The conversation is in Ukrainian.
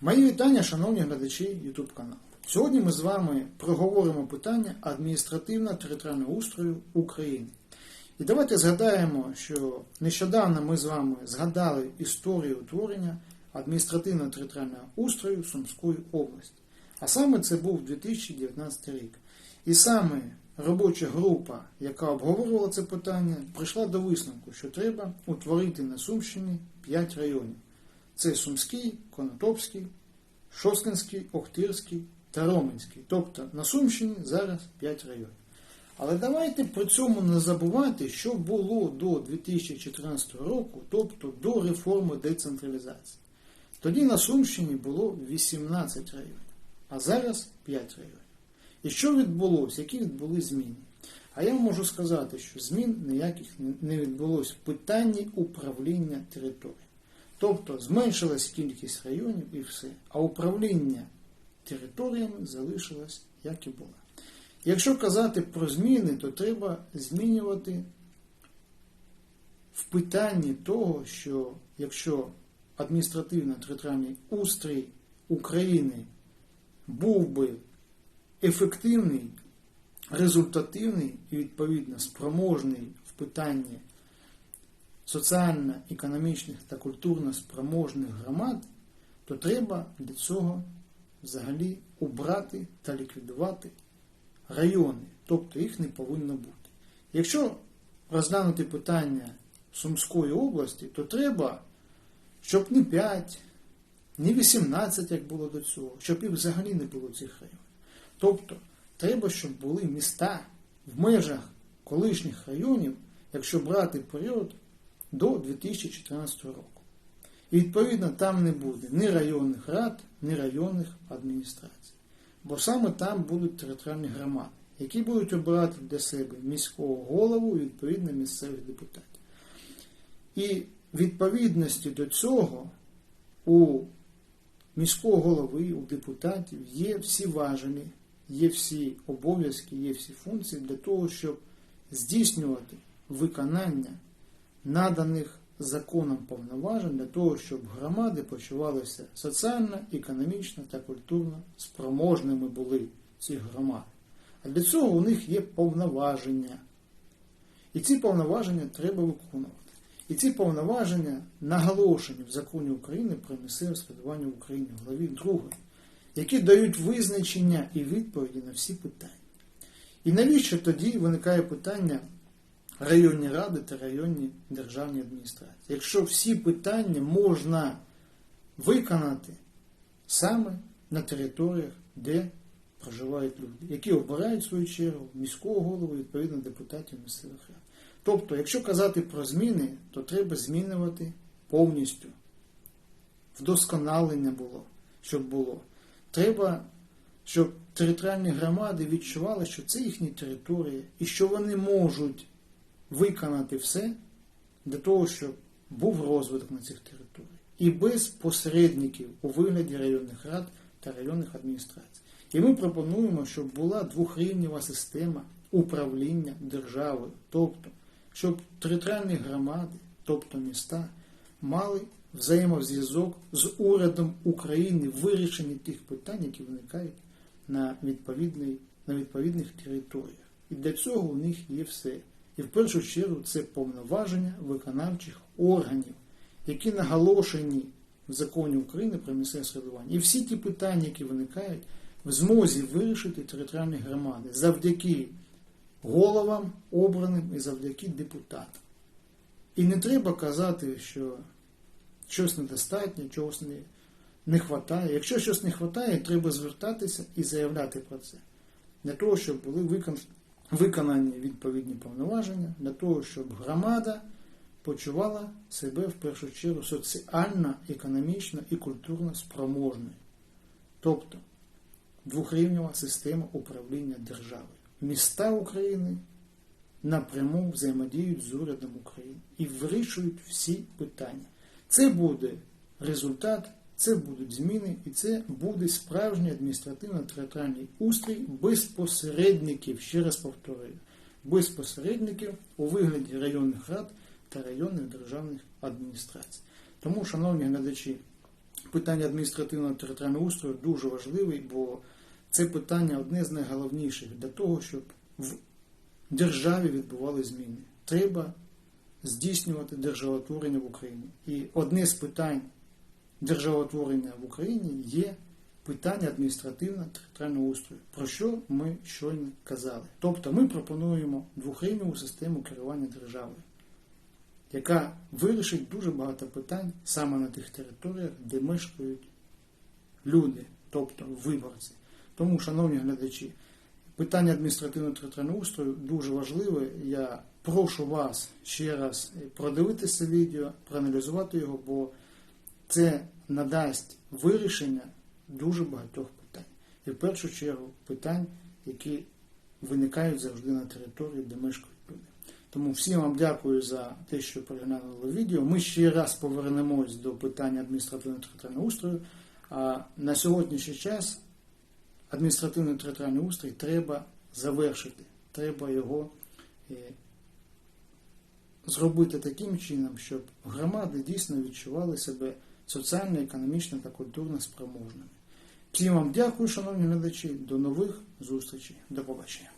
Мої вітання, шановні глядачі YouTube каналу. Сьогодні ми з вами проговоримо питання адміністративно-територіального устрою України. І давайте згадаємо, що нещодавно ми з вами згадали історію утворення адміністративно-територіального устрою Сумської області. А саме це був 2019 рік. І саме робоча група, яка обговорювала це питання, прийшла до висновку, що треба утворити на Сумщині 5 районів. Це Сумський, Конотопський, Шосткинський, Охтирський та Роменський. Тобто на Сумщині зараз 5 районів. Але давайте при цьому не забувати, що було до 2014 року, тобто до реформи децентралізації. Тоді на Сумщині було 18 районів, а зараз 5 районів. І що відбулося, які відбули зміни? А я можу сказати, що змін ніяких не відбулося в питанні управління територією. Тобто зменшилась кількість районів і все, а управління територіями залишилось як і було. Якщо казати про зміни, то треба змінювати в питанні того, що якщо адміністративно-територіальний устрій України був би ефективний, результативний і, відповідно, спроможний в питанні соціально-економічних та культурно спроможних громад, то треба для цього взагалі убрати та ліквідувати райони, тобто їх не повинно бути. Якщо розглянути питання Сумської області, то треба, щоб не 5, не 18, як було до цього, щоб їх взагалі не було цих районів. Тобто, треба, щоб були міста в межах колишніх районів, якщо брати період до 2014 року. І відповідно там не буде ні районних рад, ні районних адміністрацій. Бо саме там будуть територіальні громади, які будуть обирати для себе міського голову і відповідно місцевих депутатів. І відповідності до цього у міського голови, у депутатів є всі важелі, є всі обов'язки, є всі функції для того, щоб здійснювати виконання наданих законом повноважень для того, щоб громади почувалися соціально, економічно та культурно спроможними були ці громади. А для цього у них є повноваження. І ці повноваження треба виконувати. І ці повноваження наголошені в законі України про місцеве самоврядування в Україні, в главі 2, які дають визначення і відповіді на всі питання. І навіщо тоді виникає питання районні ради та районні державні адміністрації? Якщо всі питання можна виконати саме на територіях, де проживають люди, які обирають в свою чергу міського голову відповідно депутатів місцевих рад. Тобто, якщо казати про зміни, то треба змінювати повністю. Вдосконалення було, щоб було. Треба, щоб територіальні громади відчували, що це їхні території, і що вони можуть виконати все для того, щоб був розвиток на цих територіях. І без посередників у вигляді районних рад та районних адміністрацій. І ми пропонуємо, щоб була двохрівнєва система управління державою, тобто, щоб територіальні громади, тобто міста, мали взаємозв'язок з урядом України в вирішенні тих питань, які виникають на, на відповідних територіях. І для цього у них є все. І в першу чергу це повноваження виконавчих органів, які наголошені в законі України про місцеве самоврядування. І всі ті питання, які виникають, в змозі вирішити територіальні громади завдяки головам обраним і завдяки депутатам. І не треба казати, що щось недостатньо, чогось не, не вистачає. Якщо щось не вистачає, треба звертатися і заявляти про це. Для того, щоб були викон... виконані відповідні повноваження, для того, щоб громада почувала себе в першу чергу соціально, економічно і культурно спроможною. Тобто двохрівнева система управління державою. Міста України напряму взаємодіють з урядом України і вирішують всі питання. Це буде результат, це будуть зміни, і це буде справжній адміністративно-територіальний устрій без посередників, ще раз повторюю, без посередників у вигляді районних рад та районних державних адміністрацій. Тому, шановні глядачі, питання адміністративного територіального устрою дуже важливе, бо це питання одне з найголовніших для того, щоб в державі відбували зміни. Треба здійснювати державотворення в Україні. І одне з питань державотворення в Україні є питання адміністративно-територіального устрою, про що ми щойно казали. Тобто ми пропонуємо двохрівневу систему керування державою, яка вирішить дуже багато питань саме на тих територіях, де мешкають люди, тобто виборці. Тому, шановні глядачі, питання адміністративно-територіального устрою дуже важливе. Я прошу вас ще раз продивитися відео, проаналізувати його, бо це надасть вирішення дуже багатьох питань. І в першу чергу питань, які виникають завжди на території, де мешкають люди. Тому всім вам дякую за те, що переглянули відео. Ми ще раз повернемось до питання адміністративно-територіального устрою. А на сьогоднішній час адміністративно-територіальний устрій треба завершити. Треба його е, зробити таким чином, щоб громади дійсно відчували себе соціально, економічно та культурно спроможними. Всім вам дякую, шановні глядачі. До нових зустрічей. До побачення.